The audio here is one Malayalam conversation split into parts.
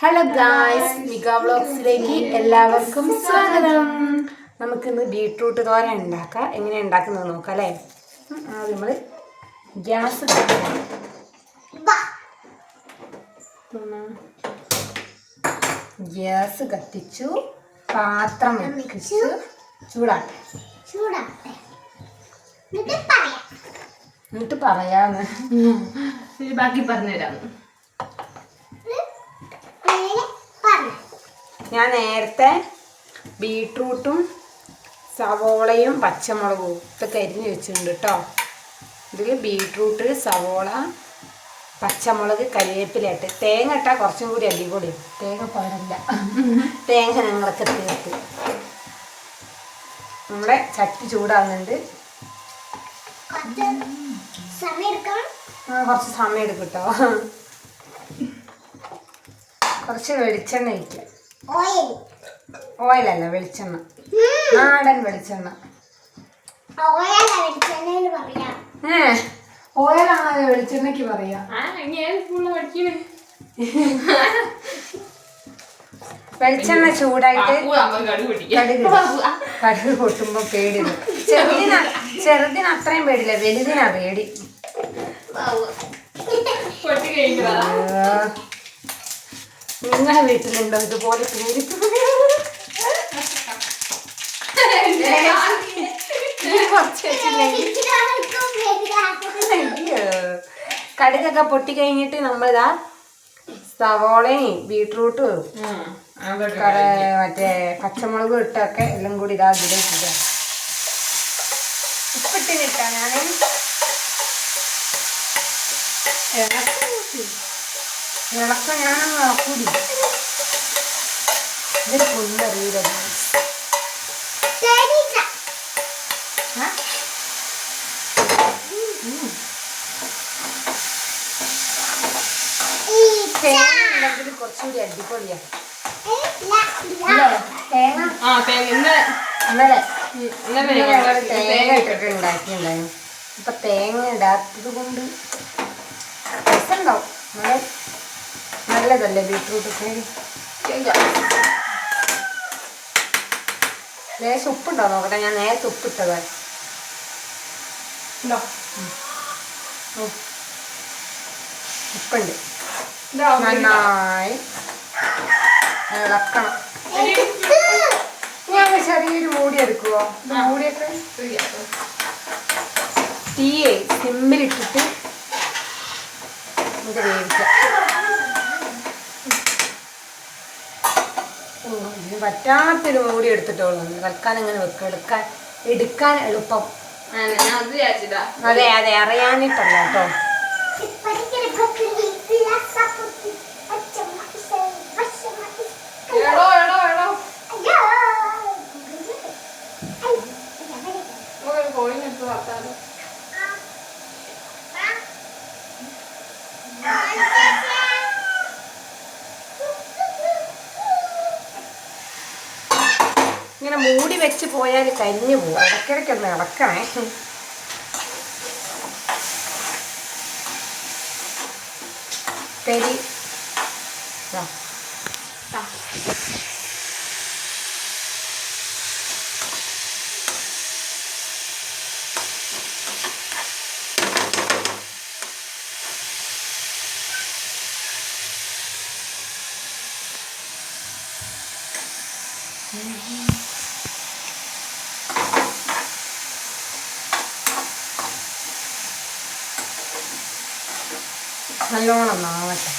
ഹലോ ഗായ്സ് മിക വ്ളോഗ്സിലേക്ക് എല്ലാവർക്കും സ്വാഗതം. നമുക്കിന്ന് ബീട്രൂട്ട് തോരൻ ഉണ്ടാക്കാം. എങ്ങനെ ഉണ്ടാക്കുന്നത് നോക്കാം അല്ലേ? അത് നമ്മൾ ഗ്യാസ്. ഗ്യാസ് കത്തിച്ചു. പാത്രം വെച്ചു ചൂടാക്കി. ചൂടാട്ടെ എന്നിട്ട് പറയാം. എന്നിട്ട് പറയാന്ന്. ബാക്കി പറഞ്ഞുതരാം നേരെ പറഞ്ഞു ഞാൻ നേരത്തെ ബീട്രൂട്ടും സവോളയും പച്ചമുളകും ഇതൊക്കെ അരിഞ്ഞ് വെച്ചിട്ടുണ്ട് കേട്ടോ ഇതിൽ ബീട്രൂട്ട് സവോള പച്ചമുളക് കരിവേപ്പിലയിട്ട് തേങ്ങ ഇട്ടാൽ കുറച്ചും കൂടി അടിപൊളി. തേങ്ങ പാടില്ല തേങ്ങ ഞങ്ങളൊക്കെ തീർത്ത് നമ്മുടെ ചട്ടി ചൂടാകുന്നുണ്ട് കുറച്ച് സമയം എടുക്കും? കേട്ടോ കുറച്ച് വെളിച്ചെണ്ണ ഒഴിക്കുക ഓയിൽ ഓയിലല്ല വെളിച്ചെണ്ണ. നാടൻ വെളിച്ചെണ്ണ. ഓയിലല്ല വെളിച്ചെണ്ണയിൽ പറയാം. ഏ ഓയിലാണോ വെളിച്ചെണ്ണയ്ക്ക് പറയാ. വെളിച്ചെണ്ണ ചൂടായിട്ട് കടുക് പൊട്ടുമ്പോ പേടി ചെറുതിന ചെറുതിന് അത്രയും പേടില്ല വലുതിനാ പേടി. നിങ്ങളെ വീട്ടിലുണ്ടോ? ഇതുപോലെ. കടുകൊക്കെ പൊട്ടി കഴിഞ്ഞിട്ട് നമ്മളിതാ സവോളയും ബീട്രൂട്ടും മറ്റേ പച്ചമുളകും ഇട്ടൊക്കെ എല്ലാം കൂടി ഇതാ ഇതിലേക്ക് ഉപ്പിട്ടിട്ടാ ഞാൻ ഇളക്കം ഞാനൊന്നും ഇളക്കൂല ഇത്. കൊന്നറിയില്ല തേനീച്ച. ഈച്ച. തേങ്ങ കുറച്ചുകൂടി അടിപൊളിയാ ഇല്ല, ഇല്ല. തേങ്ങ ഇട്ടിട്ട് ഉണ്ടാക്കിയിട്ടുണ്ടായിരുന്നു. ഇപ്പൊ തേങ്ങ ഇടാത്തത് കൊണ്ട് രസമുണ്ടാവും. നല്ല നല്ലതല്ലേ ബീട്രൂട്ട് ഉപ്പേരി ലേശം ഉപ്പുണ്ടോ നോക്കട്ടെ ഞാൻ നേരത്തെ ഉപ്പിട്ടതാ ഇതാ. ഉം. ഉപ്പുണ്ട്. നന്നായി. ഇളക്കണം. ഞാൻ ചെറിയൊരു മൂടി എടുക്കുവോ? മൂടിയൊക്കെ? തീയെ സിമ്മിലിട്ടിട്ട് ഇത് വേവിക്കാം. പറ്റാത്തൊരു മൂടി എടുത്തിട്ടുള്ളൂ. വെക്കാൻ അങ്ങനെ വെക്കുക എടുക്കാൻ എടുക്കാൻ എളുപ്പം. അത് അതെ അറിയാനിട്ടല്ല കേട്ടോ. എടോ ഇങ്ങനെ മൂടി വെച്ച് പോയാൽ കരിഞ്ഞു പോകും. ഇടയ്ക്കിടയ്ക്ക് ഒന്ന് ഇളക്കണേ പെരി ദാ. നല്ലോണം നാവട്ടെ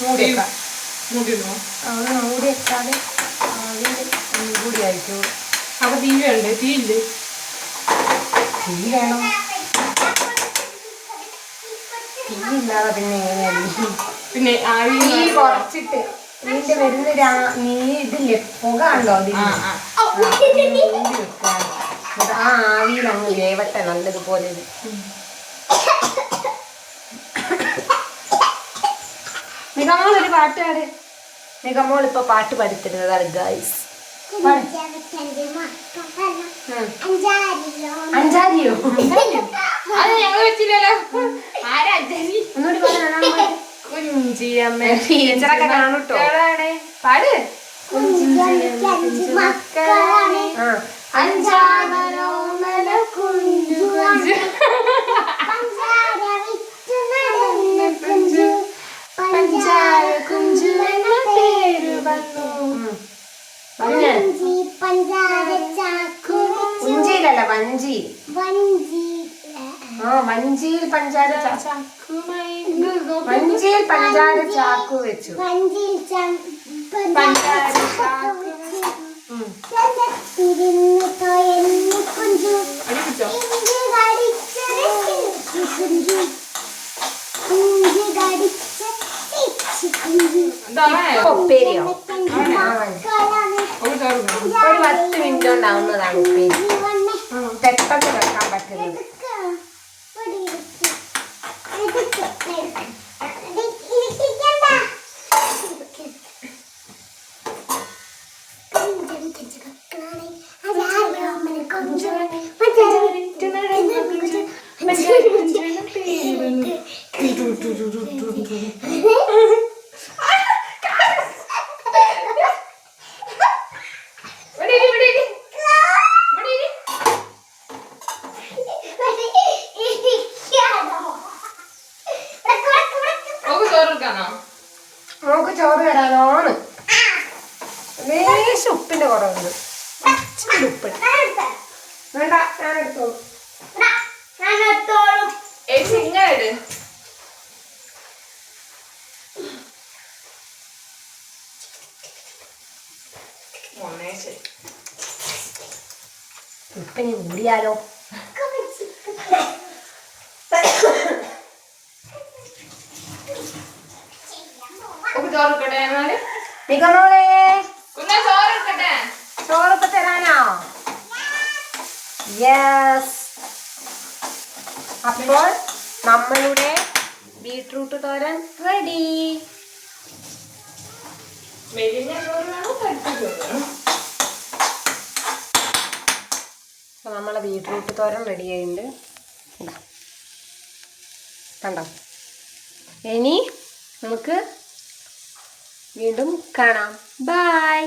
മൂടി മുടിയുണ്ടോ അത് മൂടി വെക്കാതെ കൂടി ആയിരിക്കും അപ്പൊ തീ വേണ്ടേ? തീ ഇല്ലേ? തീ വേണം? തീ ഇല്ലാതെ പിന്നെ എങ്ങനെയായിരിക്കും പിന്നെ ആവി തീ കുറച്ചിട്ട് ഇതിന്റെ വരുന്ന നീ ഇതില്ലേ? പുക ഉണ്ടോ അതിന്? ആ ആവിയിൽ അങ്ങ് വേവട്ടെ നല്ലതുപോലെ. ഇത്. ഒരു പാട്ട് പാട്. നിഗമോൾ ഇപ്പൊ പാട്ട് പഠിത്തിരുന്നതാണ് ഗൈസ്. അഞ്ചാരിയോ? അത് ഞങ്ങൾ വെച്ചില്ലല്ലോ. ആരാ അജ്ജനി ഒന്നുകൂടി പറഞ്ഞ കുഞ്ചിയമ്മ ടീച്ചറൊക്കെ കാണൂട്ടോ. പാട്. കുഞ്ചിയമ്മ അഞ്ചാമനോ കുഞ്ചു. വഞ്ചി വഞ്ചി ആ വഞ്ചിയിൽ പഞ്ചാര വഞ്ചിയിൽ പഞ്ചാര ചാക്കു വെച്ചു. പഞ്ചാര ചാക്കു ഉപ്പേരിയോ? ഒരു പത്ത് മിനിറ്റ് ഉണ്ടാവുന്നതാണ് ഉപ്പേരി. até pra ver a cabra aqui. നമുക്ക് ചോറ് തരാനാണ്. ലേശം ഉപ്പിന്റെ കുറവുണ്ട്. ഇച്ചിരി ഉപ്പ് വേണ്ട ഞാൻ എടുത്തോളൂ. ഏച്ചി ഇങ്ങനെ ഇട്. ഉപ്പിന് കൂടിയാലോ ഓക്ക് ചോറ് എടുക്കട്ടെ എന്നാൽ? നിഗമോളെ കുഞ്ഞ ചോറ് എടുക്കട്ടെ ചോറിപ്പ തരാനോ? യെസ് അപ്പോൾ നമ്മളുടെ ബീട്രൂട്ട് തോരൻ റെഡി. മെലിഞ്ഞ ചോറ് വേണോ തടിച്ച ചോറ്. വേണോ അപ്പോൾ നമ്മളെ ബീട്രൂട്ട് തോരൻ റെഡി ആയിട്ടുണ്ട്. കണ്ടോ? ഇനി നമുക്ക് വീണ്ടും കാണാം. ബൈ